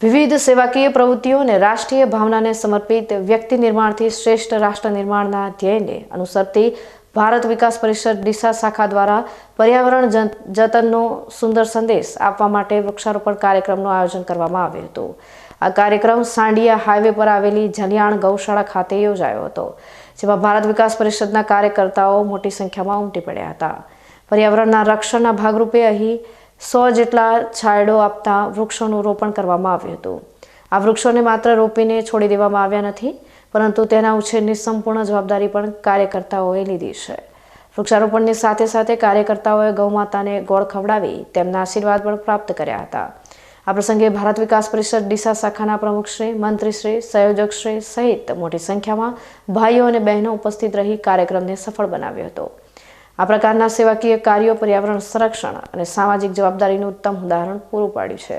વિવિધ સેવાકીય પ્રવૃત્તિઓ અને રાષ્ટ્રીય ભાવનાને સમર્પિત વ્યક્તિ નિર્માણથી શ્રેષ્ઠ રાષ્ટ્ર નિર્માણના ધ્યેયને અનુસરતી ભારત વિકાસ પરિષદ ડીસા શાખા દ્વારા પર્યાવરણ જતનનો સુંદર સંદેશ આપવા માટે વૃક્ષારોપણ કાર્યક્રમનું આયોજન કરવામાં આવ્યું હતું. આ કાર્યક્રમ સાંડિયા હાઈવે પર આવેલી જલિયાણ ગૌશાળા ખાતે યોજાયો હતો, જેમાં ભારત વિકાસ પરિષદના કાર્યકર્તાઓ મોટી સંખ્યામાં ઉમટી પડ્યા હતા. પર્યાવરણના રક્ષણના ભાગરૂપે અહીં સો જેટલા છાંયડો આપતા વૃક્ષોનું રોપણ કરવામાં આવ્યું હતું. આ વૃક્ષોને માત્ર રોપીને છોડી દેવામાં આવ્યા નથી, પરંતુ તેના ઉછેરની સંપૂર્ણ જવાબદારી પણ કાર્યકર્તાઓએ લીધી છે. વૃક્ષારોપણની સાથે સાથે કાર્યકર્તાઓએ ગૌમાતાને ગોળ ખવડાવી તેમના આશીર્વાદ પણ પ્રાપ્ત કર્યા હતા. આ પ્રસંગે ભારત વિકાસ પરિષદ ડીસા શાખાના પ્રમુખશ્રી મંત્રીશ્રી સંયોજકશ્રી સહિત મોટી સંખ્યામાં ભાઈઓ અને બહેનો ઉપસ્થિત રહી કાર્યક્રમને સફળ બનાવ્યો હતો. આ પ્રકારના સેવાકીય કાર્યો પર્યાવરણ સંરક્ષણ અને સામાજિક જવાબદારીનું ઉત્તમ ઉદાહરણ પૂરું પાડ્યું છે.